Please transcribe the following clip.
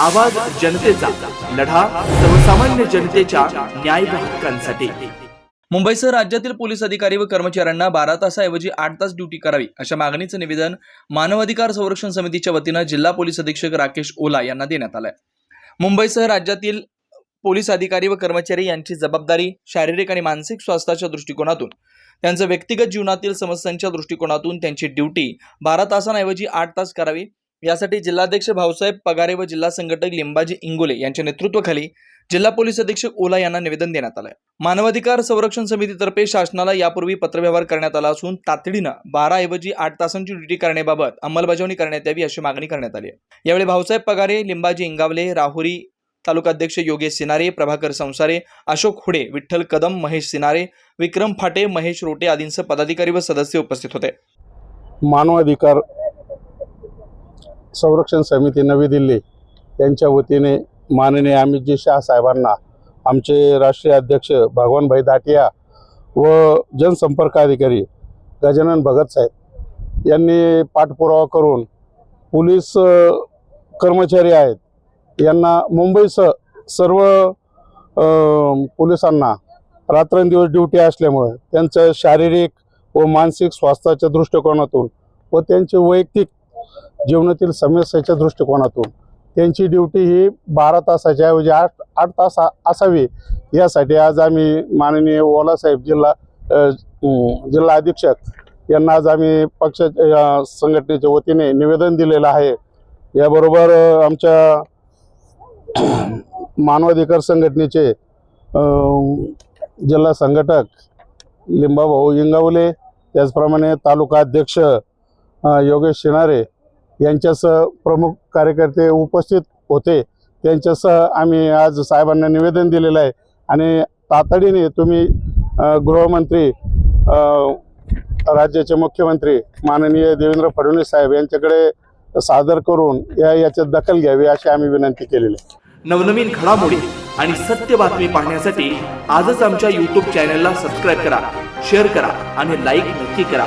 आवाज जनतेचा लढा सर्वसामान्य जनतेच्या न्याय हक्कांसाठी. मुंबईसह राज्यातील पोलीस अधिकारी व कर्मचाऱ्यांना बारा तासाऐवजी आठ तास ड्युटी करावी अशा मागणीचं निवेदन मानवाधिकार संरक्षण समितीच्या वतीनं जिल्हा पोलीस अधीक्षक राकेश ओला यांना देण्यात आलंय. मुंबईसह राज्यातील पोलीस अधिकारी व कर्मचारी यांची जबाबदारी शारीरिक आणि मानसिक स्वास्थ्याच्या दृष्टिकोनातून त्यांचं व्यक्तिगत जीवनातील समस्यांच्या दृष्टिकोनातून त्यांची ड्युटी बारा तासांऐवजी आठ तास करावी यासाठी जिल्हाध्यक्ष भाऊसाहेब पगारे व जिल्हा संघटक लिंबाजी इंगोले यांच्या नेतृत्वाखाली जिल्हा पोलीस अधीक्षक ओला यांना निवेदन देण्यात आलं मानवाधिकार संरक्षण समितीतर्फे शासनाला यापूर्वी पत्रव्यवहार करण्यात आला असून तातडीनं बारा ऐवजी आठ तासांची ड्युटी करण्याबाबत अंमलबजावणी करण्यात यावी अशी मागणी करण्यात आली आहे. यावेळी भाऊसाहेब पगारे लिंबाजी इंगावले राहुरी तालुकाध्यक्ष योगेश सिनारे प्रभाकर संसारे अशोक हुडे विठ्ठल कदम महेश सिनारे विक्रम फाटे महेश रोटे आदींसह पदाधिकारी व सदस्य उपस्थित होते. मानवाधिकार संरक्षण समिती नवी दिल्ली यांच्या वतीने माननीय अमितजी शाह साहेबांना आमचे राष्ट्रीय अध्यक्ष भगवानभाई दाटिया व जनसंपर्क अधिकारी गजानन भगत साहेब यांनी पाठपुरावा करून पोलीस कर्मचारी आहेत. यांना मुंबईसह सर्व पोलिसांना रात्रंदिवस ड्युटी असल्यामुळे त्यांचं शारीरिक व मानसिक स्वास्थ्याच्या दृष्टिकोनातून व त्यांचे वैयक्तिक जीवनातील समस्याच्या दृष्टिकोनातून त्यांची ड्युटी ही बारा तासाच्या ऐवजी आठ आठ तास असावी यासाठी आज आम्ही माननीय ओलासाहेब जिल्हा जिल्हा अधीक्षक यांना आज आम्ही पक्ष संघटनेच्या वतीने निवेदन दिलेलं आहे. याबरोबर आमच्या मानवाधिकार संघटनेचे जिल्हा संघटक लिंबाभाऊ इंगावले त्याचप्रमाणे तालुका अध्यक्ष योगेश शिणारे यांच्यासह प्रमुख कार्यकर्ते उपस्थित होते. त्यांच्यासह आम्ही आज साहेबांना निवेदन दिलेलं आहे. आणि तातडीने तुम्ही गृहमंत्री राज्याचे मुख्यमंत्री माननीय देवेंद्र फडणवीस साहेब यांच्याकडे सादर करून या याच्यात दखल घ्यावी अशी आम्ही विनंती केलेली आहे. नवनवीन घडामोडी आणि सत्य बातमी पाहण्यासाठी आजच आमच्या यूट्यूब चॅनलला सबस्क्राईब करा शेअर करा आणि लाईक नक्की करा.